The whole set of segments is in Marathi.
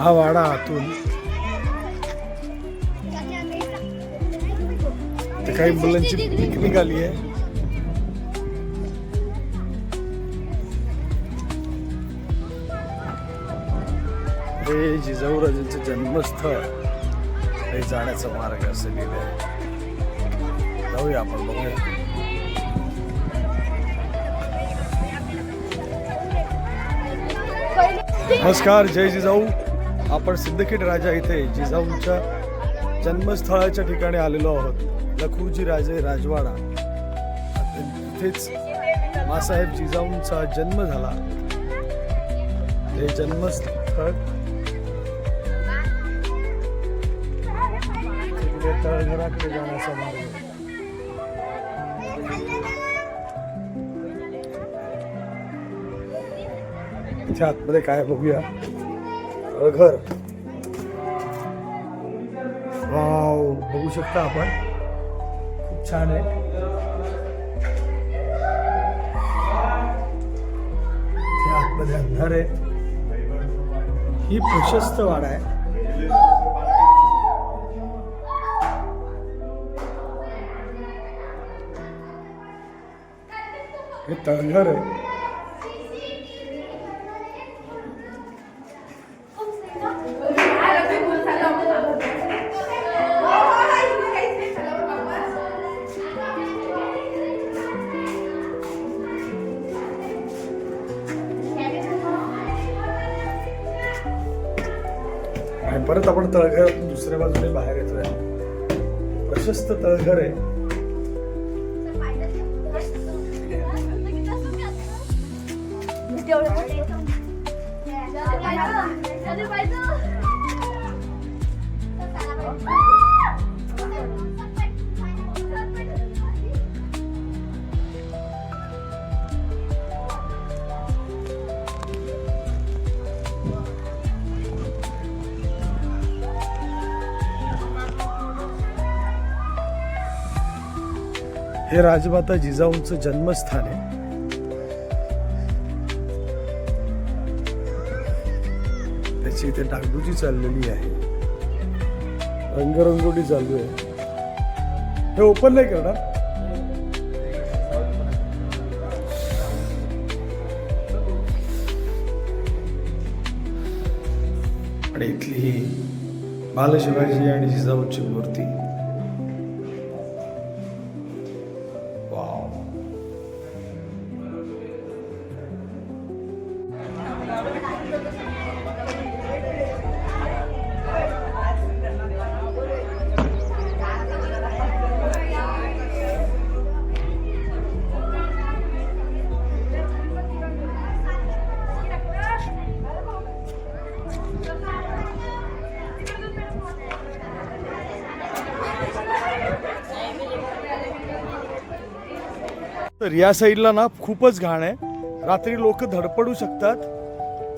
हा वाडा आतून ते काही मुलांची पिकनिक आली आहे. हे जिजाऊराजांचं जन्मस्थळ हे जाण्याचा मार्ग असं लिहिलं आहे जाऊया आपण बघूया. नमस्कार जय जिजाऊ. आपण सिद्धखेड राजा इथे जिजाऊंच्या जन्मस्थळाच्या ठिकाणी आलेलो आहोत. लखुजी राजे राजवाडा. इथेच मासाहेब जिजाऊंचा जन्म झाला. हे जन्मस्थळ तळघराकडे जाण्याचा मार्ग. इथे आतमध्ये काय बघूया. घर. वाव बघू शकता आपण. खूप छान आहे. आतमध्ये अंधार आहे. ही प्रशस्त वाडा आहे. हे तळघर आहे. आणि परत आपण तळघरातून दुसऱ्या बाजूने बाहेर येतोय. प्रशस्त तळघर आहे. हे राजमाता जिजाऊंचं जन्मस्थान आहे. त्याची इथे डागडुजी चाललेली आहे. रंगरंगोटी चालू आहे. हे ओपन नाही करणार? आणि इथली ही बालशिवाजी आणि जिजाऊची मूर्ती. तर या साईडला ना खूपच घाण आहे. रात्री लोक धडपडू शकतात.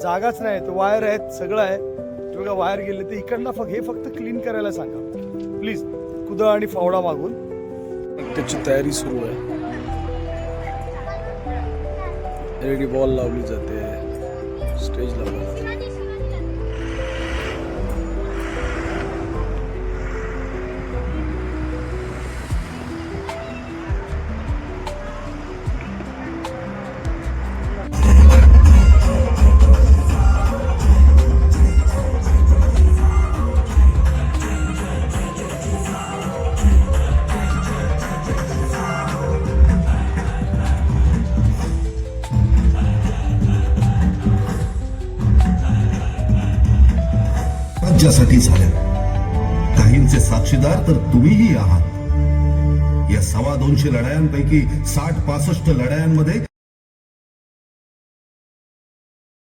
जागाच नाही आहेत वायर आहेत सगळं आहे. ते बघा वायर गेले तर इकडनं फक्त हे फक्त क्लीन करायला सांगा. प्लीज कुदळ आणि फावडा मागून. त्याची तयारी सुरू आहे. एल बॉल लावली जाते. स्टेज लावली जाते. तुमच्यासाठी झाल्या. काहींचे साक्षीदार तर तुम्हीही आहात. या सव्वा दोनशे लढायांपैकी साठ पासष्ट लढायांमध्ये